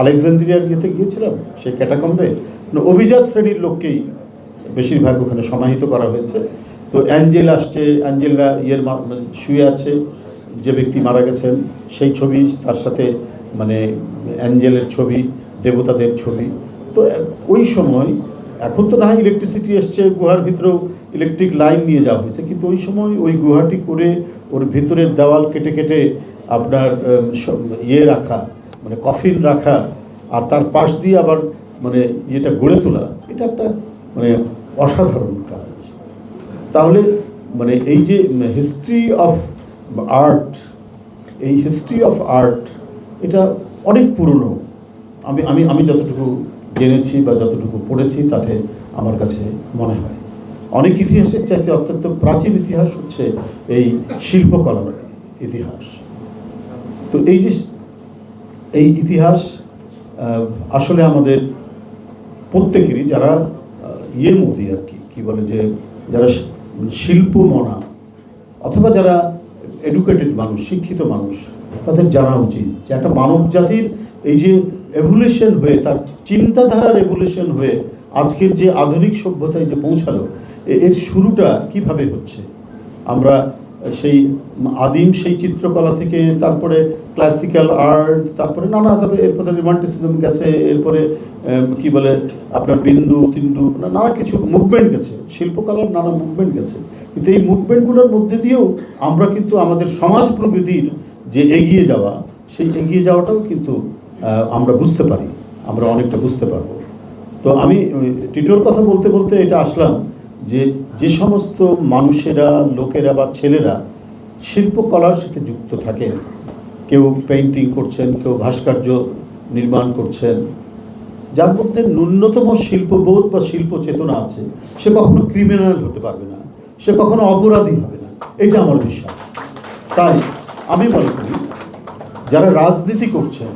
আলেকজান্দ্রিয়ার ইয়েতে গিয়েছিলাম সেই ক্যাটাকম্বে। না, অভিজাত শ্রেণির লোককেই বেশিরভাগ ওখানে সমাহিত করা হয়েছে। তো অ্যাঞ্জেল আসছে অ্যাঞ্জেলরা ইয়ের মানে শুয়ে আছে যে ব্যক্তি মারা গেছেন সেই ছবি তার সাথে মানে অ্যাঞ্জেলের ছবি দেবতাদের ছবি। তো ওই সময় এখন তো না হয় ইলেকট্রিসিটি এসছে গুহার ভিতরেও ইলেকট্রিক লাইন নিয়ে যাওয়া হয়েছে কিন্তু ওই সময় ওই গুহাটি করে ওর ভিতরের দেওয়াল কেটে কেটে আপনার ইয়ে রাখা মানে কফিন রাখা আর তার পাশ দিয়ে আবার মানে ইয়েটা গড়ে তোলা, এটা একটা মানে অসাধারণ কাজ। তাহলে মানে এই যে হিস্ট্রি অফ আর্ট এই হিস্ট্রি অফ আর্ট এটা অনেক পুরনো। আমি আমি আমি যতটুকু জেনেছি বা যতটুকু পড়েছি তাতে আমার কাছে মনে হয়। অনেক ইতিহাসের চাইতে অত্যন্ত প্রাচীন ইতিহাস হচ্ছে এই শিল্পকলার ইতিহাস। তো এই যে এই ইতিহাস আসলে আমাদের প্রত্যেকেরই যারা ইয়ে মোদি আর কি, কী বলে যে, যারা শিল্প মনা অথবা যারা এডুকেটেড মানুষ, শিক্ষিত মানুষ, তাদের জানা উচিত যে একটা মানব জাতির এই যে এভলিউশন হয়ে, তার চিন্তাধারার এভলিউশন হয়ে আজকের যে আধুনিক সভ্যতায় যে পৌঁছালো এর শুরুটা কীভাবে হচ্ছে? আমরা সেই আদিম সেই চিত্রকলা থেকে তারপরে ক্লাসিক্যাল আর্ট তারপরে নানা তারপরে এরপরে রোমান্টিসিজম গেছে, এরপরে কি বলে, আপনার বিন্দু, তিন্দু নানা কিছু মুভমেন্ট গেছে, শিল্পকলার নানা মুভমেন্ট গেছে। কিন্তু এই মুভমেন্টগুলোর মধ্যে দিয়েও আমরা কিন্তু আমাদের সমাজ প্রকৃতির যে এগিয়ে যাওয়া, সেই এগিয়ে যাওয়াটাও কিন্তু আমরা বুঝতে পারি, আমরা অনেকটা বুঝতে পারব। তো আমি টিটোর কথা বলতে বলতে এটা আসলাম যে যে সমস্ত মানুষেরা, লোকেরা বা ছেলেরা শিল্পকলার সাথে যুক্ত থাকেন, কেউ পেইন্টিং করছেন, কেউ ভাস্কর্য নির্মাণ করছেন, যার মধ্যে ন্যূনতম শিল্পবোধ বা শিল্প চেতনা আছে, সে কখনো ক্রিমিনাল হতে পারবে না, সে কখনো অপরাধী হবে না, এটা আমার বিশ্বাস। তাই আমি মনে করি, যারা রাজনীতি করছেন,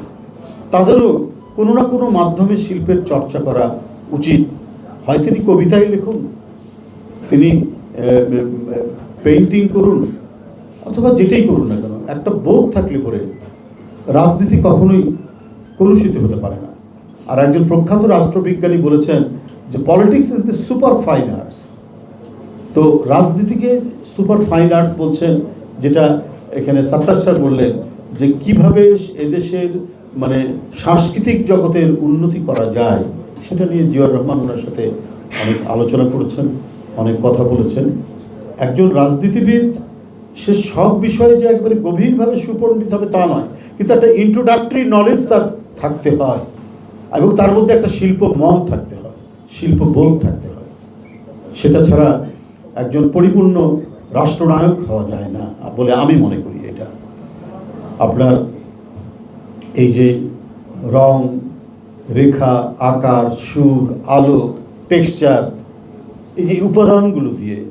তাদেরও কোনো না কোনো মাধ্যমে শিল্পের চর্চা করা উচিত। হয় তিনি কবিতাই লিখুন তিনি পেইন্টিং করুন, অথবা যেটাই করুন না কেন, একটা বোধ থাকলে পরে রাজনীতি কখনোই কলুষিত হতে পারে না। আর একজন প্রখ্যাত রাষ্ট্রবিজ্ঞানী বলেছেন যে politics is the super fine arts তো রাজনীতিকে সুপার ফাইন আর্টস বলছেন, যেটা এখানে সাত্তার স্যার বললেন যে, কীভাবে এদেশের মানে সাংস্কৃতিক জগতের উন্নতি করা যায়, সেটা নিয়ে জিয়াউর রহমান ওনার সাথে অনেক আলোচনা করেছেন। অনেক কথা বলেছেন। একজন রাজনীতিবিদ, সে সব বিষয়ে যে একবারে গভীরভাবে সুপণ্ডিত হবে তা নয়, কিন্তু একটা ইন্ট্রোডাক্টরি নলেজ তার থাকতে হয় এবং তার মধ্যে একটা শিল্প মন থাকতে হয়, শিল্পবোধ থাকতে হয়। সেটা ছাড়া একজন পরিপূর্ণ রাষ্ট্রনায়ক হওয়া যায় না বলে আমি মনে করি এটা। আপনার এই যে রং, রেখা, আকার, সুর, আলো টেক্সচার এই যে উপাদানগুলো দিয়ে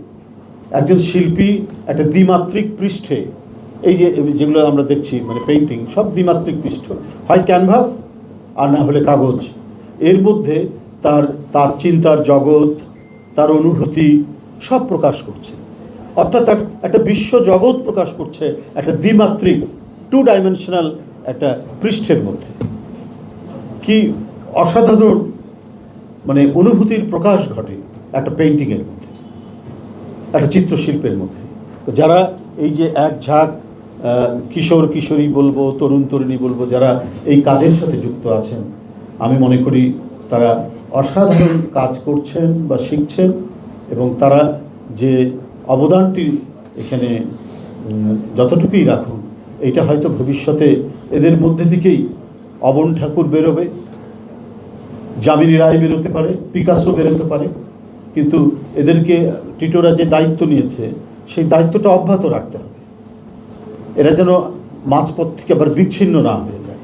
একজন শিল্পী একটা দ্বিমাত্রিক পৃষ্ঠে, এই যে যেগুলো আমরা দেখছি মানে পেন্টিং সব দ্বিমাত্রিক পৃষ্ঠ, হয় ক্যানভাস আর না হলে কাগজ। এর মধ্যে তার তার চিন্তার জগৎ, তার অনুভূতি সব প্রকাশ করছে। অর্থাৎ এক- একটা বিশ্ব জগৎ প্রকাশ করছে একটা দ্বিমাত্রিক টু ডাইমেনশনাল একটা পৃষ্ঠের মধ্যে। কি অসাধারণ মানে অনুভূতির প্রকাশ ঘটে। একটা পেইন্টিংয়ের মধ্যে, একটা চিত্রশিল্পের মধ্যে। তো যারা এই যে এক ঝাঁক কিশোর, কিশোরী বলব, তরুণ, তরুণী বলব, যারা এই কাজের সাথে যুক্ত আছেন, আমি মনে করি তারা অসাধারণ কাজ করছেন বা শিখছেন এবং তারা যে অবদানটি এখানে যতটুকুই রাখুন এটা হয়তো ভবিষ্যতে এদের মধ্যে থেকেই অবন ঠাকুর বেরোবে, জামিনী রায় বেরোতে পারে, পিকাসো বেরোতে পারে কিন্তু এদেরকে টিটোরা যে দায়িত্ব নিয়েছে, সেই দায়িত্বটা অব্যাহত রাখতে হবে। এরা যেন মাঝপথ থেকে আবার বিচ্ছিন্ন না হয়ে যায়।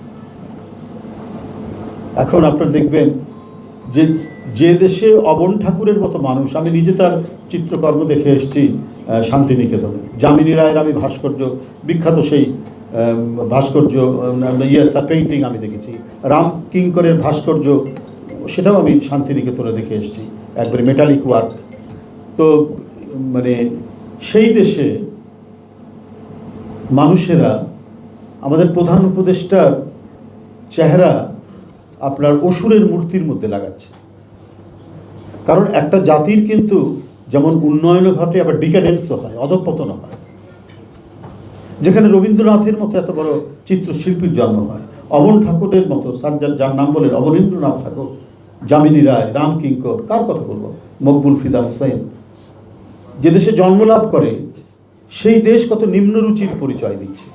এখন আপনারা দেখবেন যে যে দেশে অবন ঠাকুরের মতো মানুষ, আমি নিজে তার চিত্রকর্ম দেখে এসেছি শান্তিনিকেতনে। যামিনী রায়ের আমি ভাস্কর্য, বিখ্যাত সেই ভাস্কর্য ইয়ে তার পেইন্টিং আমি দেখেছি। রাম কিঙ্করের ভাস্কর্য, সেটাও আমি শান্তিনিকেতনে দেখে এসেছি। একবারে মেটালিক ওয়ার্ক তো মানে সেই দেশে মানুষেরা, আমাদের প্রধান উপদেষ্টার চেহারা আপনার অসুরের মূর্তির মধ্যে লাগাচ্ছে। কারণ একটা জাতির কিন্তু যেমন উন্নয়নও ঘটে, আবার ডিকাডেন্সও হয়, অধপতনও হয়। যেখানে রবীন্দ্রনাথের মতো এত বড় চিত্রশিল্পীর জন্ম হয় অবন ঠাকুরের মতো, স্যার যার যার নাম বলেন অবনীন্দ্রনাথ ঠাকুর। যামিনী রায়, রাম কিঙ্কর কার কথা বলব? মকবুল ফিদা হুসাইন যে দেশে জন্মলাভ করে, সেই দেশ কত নিম্নরুচির পরিচয় দিচ্ছে।